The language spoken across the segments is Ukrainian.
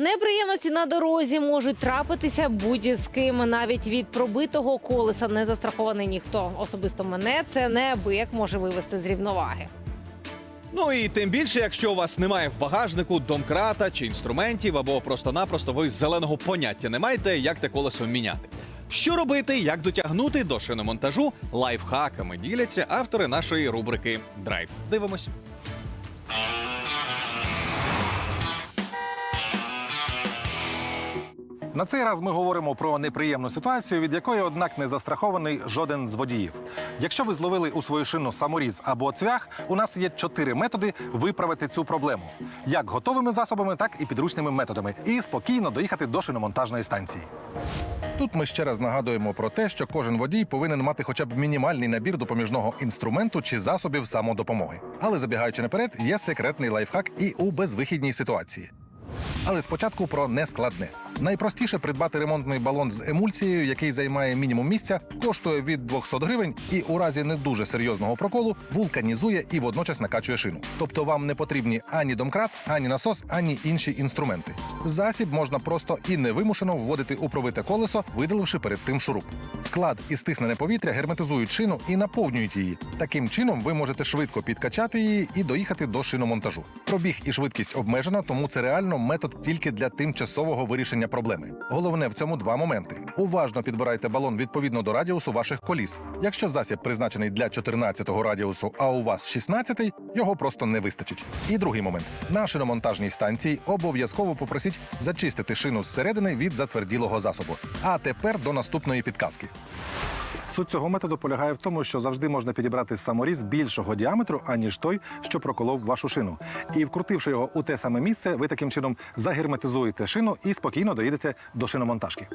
Неприємності на дорозі можуть трапитися будь з ким. Навіть від пробитого колеса не застрахований ніхто. Особисто мене це неабияк може вивести з рівноваги. Ну і тим більше, якщо у вас немає в багажнику домкрата чи інструментів, або просто-напросто ви зеленого поняття не маєте, як те колесо міняти. Що робити, як дотягнути до шиномонтажу, лайфхаками діляться автори нашої рубрики Драйв. Дивимось. На цей раз ми говоримо про неприємну ситуацію, від якої, однак, не застрахований жоден з водіїв. Якщо ви зловили у свою шину саморіз або цвях, у нас є чотири методи виправити цю проблему: як готовими засобами, так і підручними методами, і спокійно доїхати до шиномонтажної станції. Тут ми ще раз нагадуємо про те, що кожен водій повинен мати хоча б мінімальний набір допоміжного інструменту чи засобів самодопомоги. Але забігаючи наперед, є секретний лайфхак і у безвихідній ситуації. Але спочатку про нескладне. Найпростіше придбати ремонтний балон з емульсією, який займає мінімум місця, коштує від 200 гривень і у разі не дуже серйозного проколу вулканізує і водночас накачує шину. Тобто вам не потрібні ані домкрат, ані насос, ані інші інструменти. Засіб можна просто і невимушено вводити у пробите колесо, видаливши перед тим шуруп. Склад і стиснене повітря герметизують шину і наповнюють її. Таким чином ви можете швидко підкачати її і доїхати до шиномонтажу. Пробіг і швидкість обмежена, тому це реально метод тільки для тимчасового вирішення проблеми. Головне в цьому два моменти: уважно підбирайте балон відповідно до радіусу ваших коліс. Якщо засіб призначений для 14-го радіусу, а у вас 16-й, його просто не вистачить. І другий момент: на шиномонтажній станції обов'язково попросіть зачистити шину зсередини від затверділого засобу. А тепер до наступної підказки. Суть цього методу полягає в тому, що завжди можна підібрати саморіз більшого діаметру, аніж той, що проколов вашу шину. І вкрутивши його у те саме місце, ви таким чином загерметизуєте шину і спокійно доїдете до шиномонтажки.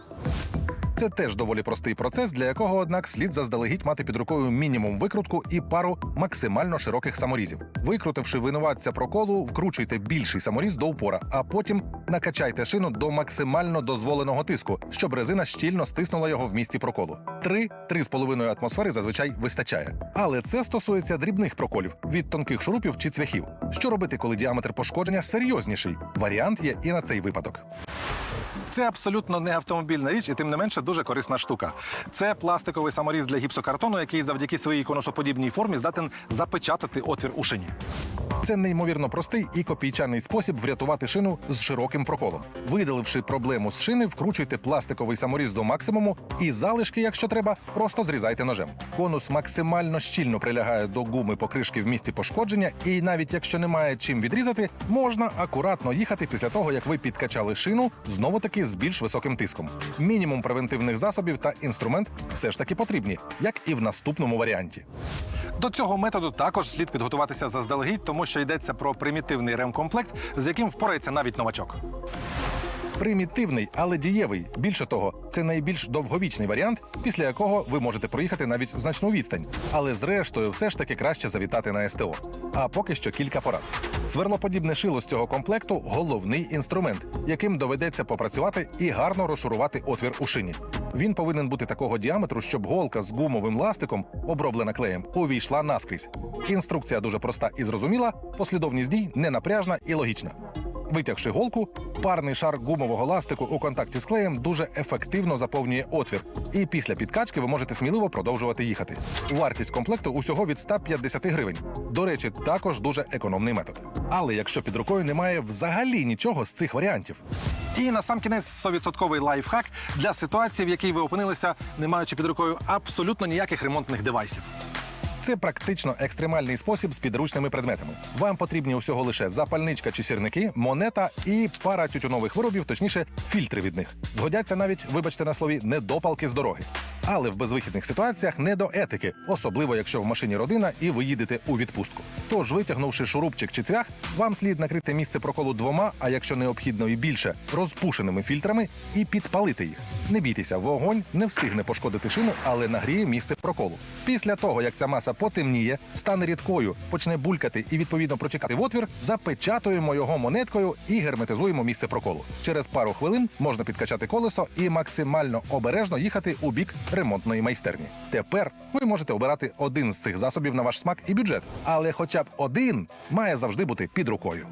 Це теж доволі простий процес, для якого, однак, слід заздалегідь мати під рукою мінімум викрутку і пару максимально широких саморізів. Викрутивши винуватця проколу, вкручуйте більший саморіз до упора, а потім накачайте шину до максимально дозволеного тиску, щоб резина щільно стиснула його в місці проколу. 3-3,5 атмосфери зазвичай вистачає. Але це стосується дрібних проколів від тонких шурупів чи цвяхів. Що робити, коли діаметр пошкодження серйозніший? Варіант є і на цей випадок. Це абсолютно не автомобільна річ, і тим не менше дуже корисна штука. Це пластиковий саморіз для гіпсокартону, який завдяки своїй конусоподібній формі здатен запечатати отвір у шині. Це неймовірно простий і копійчаний спосіб врятувати шину з широким проколом. Видаливши проблему з шини, вкручуйте пластиковий саморіз до максимуму і залишки, якщо треба, просто зрізайте ножем. Конус максимально щільно прилягає до гуми покришки в місці пошкодження, і навіть якщо немає чим відрізати, можна акуратно їхати після того, як ви підкачали шину, знову таки з більш високим тиском. Мінімум превентивних засобів та інструмент все ж таки потрібні, як і в наступному варіанті. До цього методу також слід підготуватися заздалегідь, тому що йдеться про примітивний ремкомплект, з яким впорається навіть новачок. Примітивний, але дієвий. Більше того, це найбільш довговічний варіант, після якого ви можете проїхати навіть значну відстань. Але зрештою, все ж таки краще завітати на СТО. А поки що кілька порад. Сверлоподібне шило з цього комплекту головний інструмент, яким доведеться попрацювати і гарно розшурувати отвір у шині. Він повинен бути такого діаметру, щоб голка з гумовим ластиком, оброблена клеєм, увійшла наскрізь. Інструкція дуже проста і зрозуміла, послідовність дій ненапряжна і логічна. Витягши голку, парний шар гумового ластику у контакті з клеєм дуже ефективно заповнює отвір. І після підкачки ви можете сміливо продовжувати їхати. Вартість комплекту усього від 150 гривень. До речі, також дуже економний метод. Але якщо під рукою немає взагалі нічого з цих варіантів. І на сам кінець 100% лайфхак для ситуації, в якій ви опинилися, не маючи під рукою абсолютно ніяких ремонтних девайсів. Це практично екстремальний спосіб з підручними предметами. Вам потрібні усього лише запальничка чи сірники, монета і пара тютюнових виробів, точніше, фільтри від них. Згодяться навіть, вибачте на слові, недопалки з дороги. Але в безвихідних ситуаціях не до етики, особливо якщо в машині родина і ви їдете у відпустку. Тож, витягнувши шурупчик чи цвях, вам слід накрити місце проколу двома, а якщо необхідно і більше, розпушеними фільтрами і підпалити їх. Не бійтеся, вогонь не встигне пошкодити шину, але нагріє місце проколу. Після того, як ця маса потемніє, стане рідкою, почне булькати і відповідно протікати в отвір, запечатуємо його монеткою і герметизуємо місце проколу. Через пару хвилин можна підкачати колесо і максимально обережно їхати у бік ремонтної майстерні. Тепер ви можете обирати один з цих засобів на ваш смак і бюджет, але хоча б один має завжди бути під рукою.